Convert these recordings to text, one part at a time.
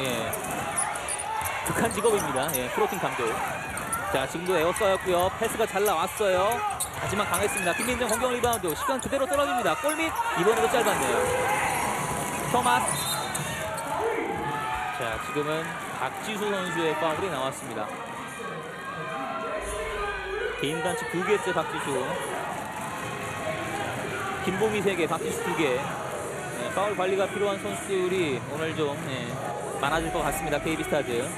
예. 극한 직업입니다. 예, 프로틴 감독. 자, 지금도 에어싸였고요. 패스가 잘 나왔어요. 하지만 강했습니다. 김민정 공격 리바운드. 시간 그대로 떨어집니다. 골밑 이번에도 짧았네요. 토마스. 자, 지금은 박지수 선수의 파울이 나왔습니다. 개인 단축 두 개째 박지수. 김봉희 세 개, 박지수 두 개. 네, 파울 관리가 필요한 선수들이 오늘 좀 예, 많아질 것 같습니다. KB스타즈.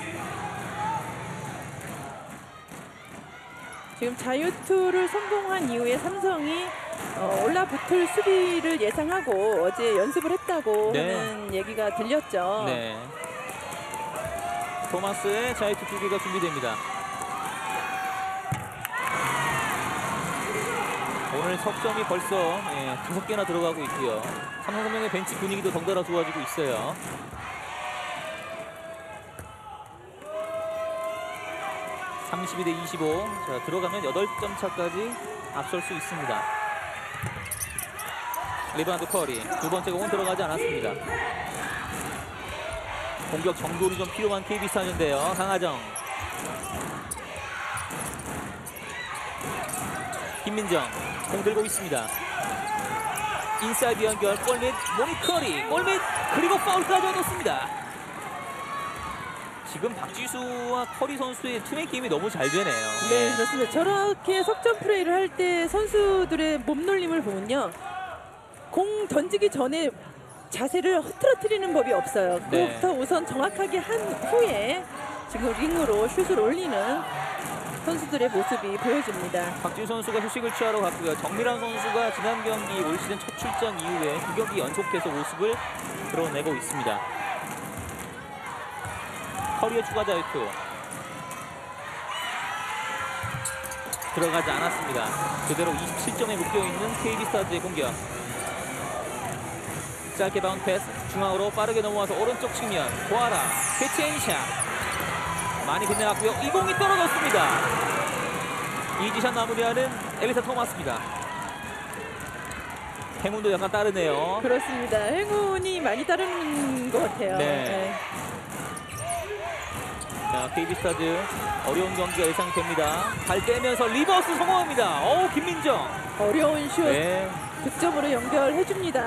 지금 자유투를 성공한 이후에 삼성이 어, 올라붙을 수비를 예상하고 어제 연습을 했다고 네. 하는 얘기가 들렸죠. 네. 토마스의 자유투 두 개가 준비됩니다. 오늘 석점이 벌써 예, 다섯 개나 들어가고 있고요. 삼성생명의 벤치 분위기도 덩달아 좋아지고 있어요. (32 대 25) 자 들어가면 (8점) 차까지 앞설 수 있습니다. 리바운드 커리 두 번째 공은 들어가지 않았습니다. 공격 정돈이 좀 필요한 KB스타즈인데요. 강하정. 김민정 공 들고 있습니다. 인사이드 연결 골밑 모니커리 골밑 그리고 파울까지 얻었습니다. 지금 박지수와 커리 선수의 투맨 게임이 너무 잘 되네요. 네, 그렇습니다. 저렇게 석점 플레이를 할 때 선수들의 몸놀림을 보면요. 공 던지기 전에 자세를 흐트러뜨리는 법이 없어요. 네. 그것부터 우선 정확하게 한 후에 지금 링으로 슛을 올리는 선수들의 모습이 보여집니다. 박지수 선수가 휴식을 취하러 갔고요. 정미란 선수가 지난 경기 올 시즌 첫 출전 이후에 두 경기 연속해서 모습을 드러내고 있습니다. 커리어 추가 자유투 들어가지 않았습니다. 그대로 27점에 묶여 있는 KB스타즈의 공격. 짧게 바운 패스 중앙으로 빠르게 넘어와서 오른쪽 측면 고아라 캐치 앤샷 많이 빗나갔고요. 이 공이 떨어졌습니다. 이지샷 마무리하는 엘리사 토마스입니다. 행운도 약간 따르네요. 그렇습니다. 행운이 많이 따르는 것 같아요. 네. 자, KB스타즈 어려운 경기가 예상됩니다. 발 떼면서 리버스 성공합니다. 어우 김민정. 어려운 슛 네. 득점으로 연결해 줍니다.